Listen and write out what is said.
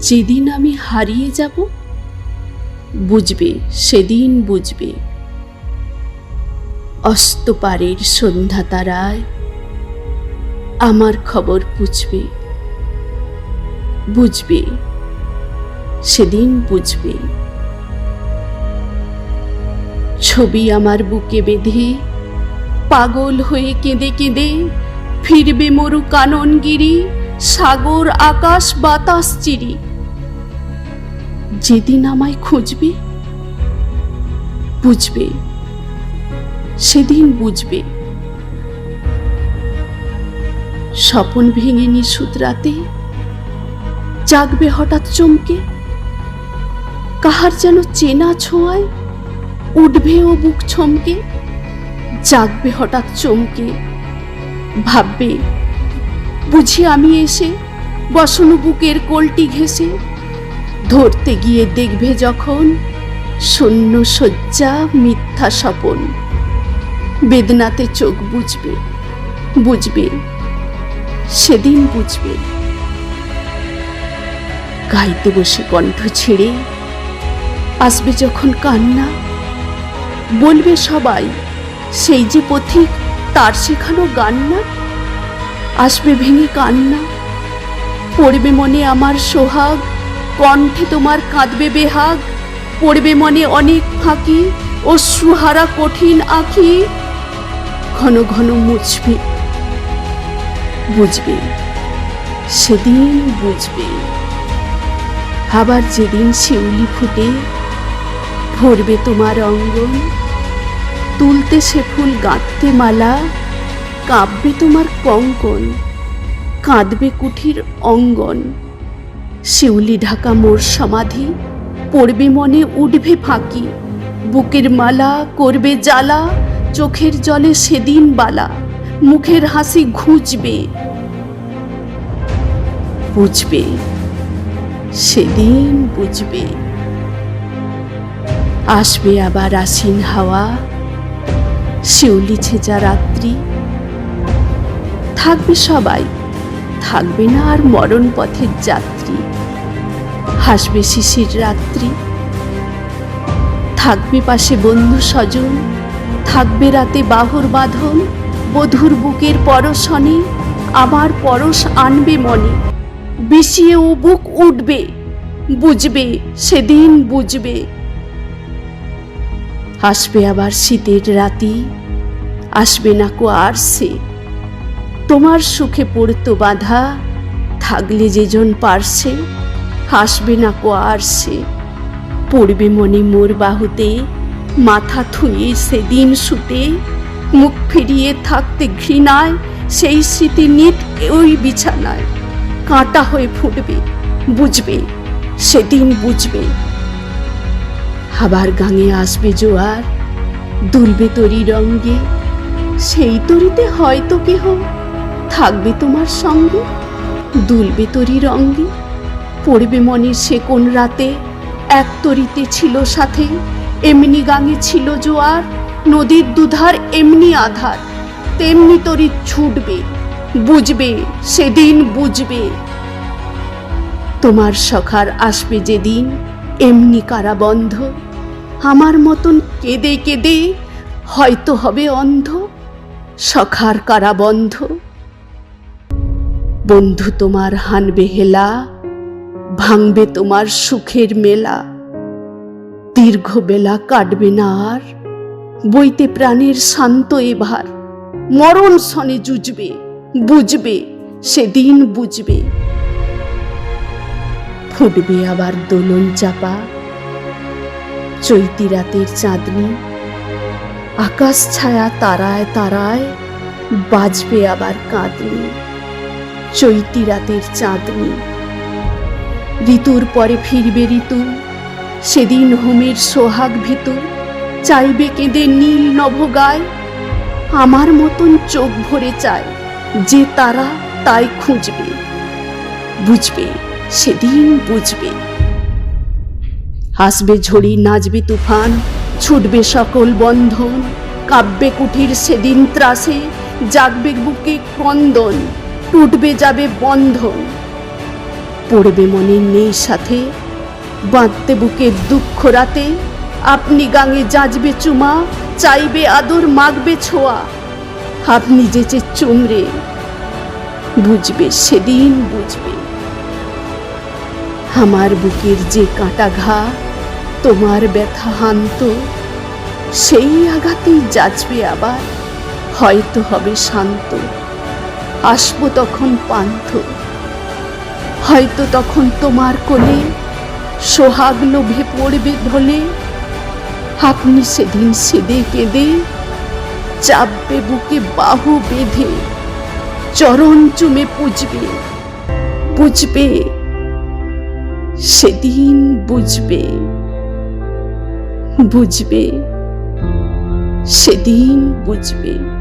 যেদিন আমি হারিয়ে যাব, বুঝবে, সেদিন বুঝবে। অস্তপারের সন্ধ্যা তারায় আমার খবর পুছবে। বুঝবে, সেদিন বুঝবে। ছবি আমার বুকে বেঁধে, পাগল হয়ে কেঁদে কেঁদে ফিরবে মরু কাননগিরি সাগর, আকাশ, বাতাস, চিরি। যেদিন আমায় খুঁজবে, বুঝবে। সেদিন বুঝবে। স্বপন ভেঙে নিশুত রাতে জাগবে হঠাৎ চমকে। কাহার যেন চেনা ছোঁয়ায় উঠবে ও বুক ছমকে। জাগবে হঠাৎ চমকে। ভাববে, বুঝি আমি এসে বসনু বুকের কোলটি ঘেসে ধরতে গিয়ে দেখবে যখন শূন্য শয্যা মিথ্যা স্বপন। বেদনাতে চোখ বুঝবে বুঝবে, সেদিন বুঝবে। গাইতে বসে কণ্ঠ ছেড়ে আসবে যখন কান্না, বলবে সবাই, সেই যে পথিক, তার শেখানো গান না? আসবে ভেঙে কান্না, পড়বে মনে আমার সোহাগ কণ্ঠে তোমার কাঁদবে বেহাগ, পড়বে মনে অনেক ফাঁকি অশ্রুহারা কঠিন আঁখি। ঘন ঘন মুছবে, বুঝবে, সেদিন বুঝবে। আবার যেদিন শিউলি ফুটে ভরবে তোমার অঙ্গন, তুলতে সে ফুল গাঁথতে মালা, কাঁপবে তোমার কঙ্কন, কাঁদবে কুঠির অঙ্গন। শিউলি ঢাকা মোর সমাধি, পড়বে মনে উঠবে ফাঁকি। বুকের মালা করবে জ্বালা, চোখের জলে সেদিন বালা, মুখের হাসি ঘুচবে। বুঝবে, সেদিন বুঝবে। আসবে আবার আশ্বিন হাওয়া, শিউলি ছেঁচা রাত্রি। থাকবে সবাই থাকবে না আর মরণ পথের যাত্রী। হাসবে শিশির রাত্রি। থাকবে পাশে বন্ধু স্বজন। থাকবে রাতে বাহুর বাঁধন। বধুর বুকের পরশনে আমার পরশ আনবে মনে। বিষিয়ে ও বুক উঠবে। বুঝবে, সেদিন বুঝবে। আসবে আবার শীতের রাতি। আসবে না কো আর সে। তোমার সুখে পড়তো বাধা থাকলে যেজন পারছে, হাসবে না কো আর সে। পড়বে মনে মোর বাহুতে, মাথা থুয়ে সেদিন শুতে মুখ ফিরিয়ে থাকতে ঘৃণায়, সেই স্মৃতি নিট ওই বিছানায়। কাঁটা হয়ে ফুটবে, বুঝবে, সেদিন বুঝবে। আবার গাঙে আসবে জোয়ার, দুলবে তরি রঙ্গে, সেই তরিতে হয়তো কেহ থাকবে তোমার সঙ্গে? দুলবে তরি রঙ্গে পড়বে মনে সে কোন রাতে? এক তরিতে ছিল সাথে, এমনি গাঙে ছিল জোয়ার। নদীর দুধার এমনি আধার। তেমনি তরি ছুটবে, বুঝবে, সেদিন বুঝবে। তোমার সখার আসবে যেদিন, এমনি কারাবন্ধ। আমার মতন কেঁদে কেঁদে হয়তো হবে অন্ধ। সখার কারাবন্ধ। বন্ধু তোমার হানবে হেলা, ভাঙবে তোমার সুখের মেলা। দীর্ঘ বেলা কাটবে না আর বইতে প্রাণের শান্ত এবার। মরণ সনে জুজবে বুঝবে, সেদিন বুঝবে। ফুটবে আবার দোলন চাপা, চৈতি রাতের চাঁদনি। আকাশ ছায়া তারায় তারায় বাজবে আবার কাঁদনি। চৈতি রাতের চাঁদনি। ঋতুর পরে ফিরবে ঋতু, সেদিন হোমের সোহাগ ভীতু, চাইবে কেঁদে নীল নভগায়, আমার মতন চোখ ভরে চায় যে তারা তাই খুঁজবে। বুঝবে, সেদিন বুঝবে। হাসবে ঝড়ি, নাচবে তুফান, ছুটবে সকল বন্ধন, কাব্যে কুঠির সেদিন ত্রাসে, জাগবে বুকে ক্রন্দন। টুটবে যাবে বন্ধন পড়বে মনের নেই সাথে, বাঁধতে বুকের দুঃখ রাতে। আপনি গাঙে যাজবে চুমা, চাইবে আদর, মাগবে ছোঁয়া। আপনি যেচে চুমরে বুঝবে সেদিন বুঝবে। আমার বুকের যে কাটা ঘা, তোমার ব্যথা হান্ত, সেই আঘাতেই যাচবে আবার, হয়তো হবে শান্ত। আসব তখন পান্থ। হয়তো তখন তোমার কোলে সোহাগ লোভে পড়বে ঢলে। আপনি সেদিন সেদে কেঁদে চাপবে বুকে বাহু বেঁধে, চরণ চুমে পুজবে, বুঝবে, সেদিন বুঝবে বুঝবে, সেদিন বুঝবে।